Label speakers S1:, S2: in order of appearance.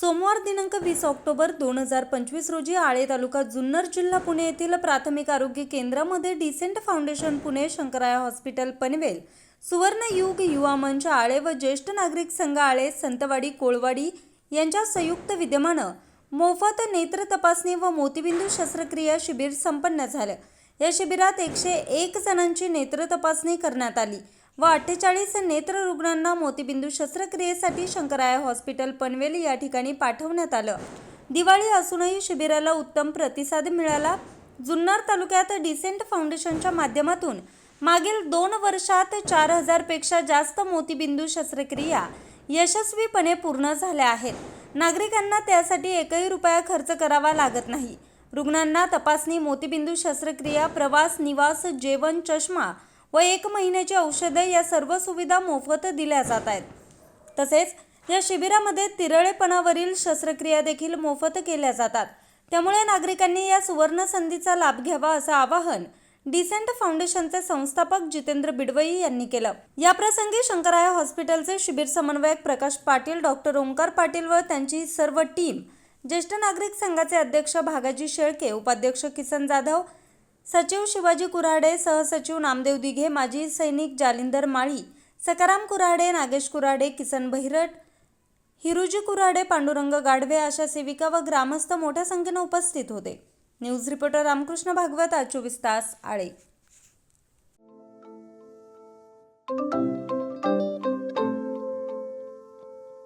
S1: सोमवार दिनांक वीस ऑक्टोबर दोन हजार पंचवीस रोजी आळे तालुका जुन्नर जिल्हा पुणे येथील प्राथमिक आरोग्य केंद्रामध्ये decent foundation Pune Shankaraya hospital Panvel सुवर्ण युग युवा मंच आळे व ज्येष्ठ नागरिक संघ आळे संतवाडी कोळवाडी यांच्या संयुक्त विद्यमानं मोफत नेत्र तपासणी व मोतीबिंदू शस्त्रक्रिया शिबिर संपन्न झालं. या शिबिरात एकशे एक जणांची नेत्र तपासणी करण्यात आली. व अठ्ठेचाळीस नेत्र रुग्णांना मोतीबिंदू शस्त्रक्रियेसाठी शंकराया हॉस्पिटल पनवेल या ठिकाणी पाठवण्यात आलं. दिवाळी असूनही शिबिराला उत्तम प्रतिसाद मिळाला. जुन्नर तालुक्यात डिसेंट फाउंडेशनच्या माध्यमातून मागील दोन वर्षात चार हजारपेक्षा जास्त मोतीबिंदू शस्त्रक्रिया यशस्वीपणे पूर्ण झाल्या आहेत. नागरिकांना त्यासाठी एकही रुपया खर्च करावा लागत नाही. रुग्णांना तपासणी मोतीबिंदू शस्त्रक्रिया प्रवास निवास जेवण चष्मा व एक महिन्याची औषधे या सर्व सुविधा मोफत दिल्या जात आहेत. तसेच या शिबिरामध्ये तिरळेपणावरील शस्त्रक्रिया देखील मोफत केल्या जातात. त्यामुळे नागरिकांनी या सुवर्ण संधीचा लाभ घ्यावा असं आवाहन डिसेंट फाउंडेशनचे संस्थापक जितेंद्र बिडवई यांनी केलं. याप्रसंगी शंकराया हॉस्पिटलचे शिबिर समन्वयक प्रकाश पाटील डॉक्टर ओंकार पाटील व त्यांची सर्व टीम ज्येष्ठ नागरिक संघाचे अध्यक्ष भागाजी शेळके उपाध्यक्ष किसन जाधव सचिव शिवाजी कुऱ्हाडे सहसचिव नामदेव दिघे माजी सैनिक जालिंदर माळी सकाराम कुऱ्हाडे नागेश कुऱ्हाडे किसन बहिरट हिरुजी कुऱ्हाडे पांडुरंग गाढवे अशा सेविका व ग्रामस्थ मोठ्या संख्येने उपस्थित होते. न्यूज रिपोर्टर रामकृष्ण भागवत आज चोवीस तास आळे.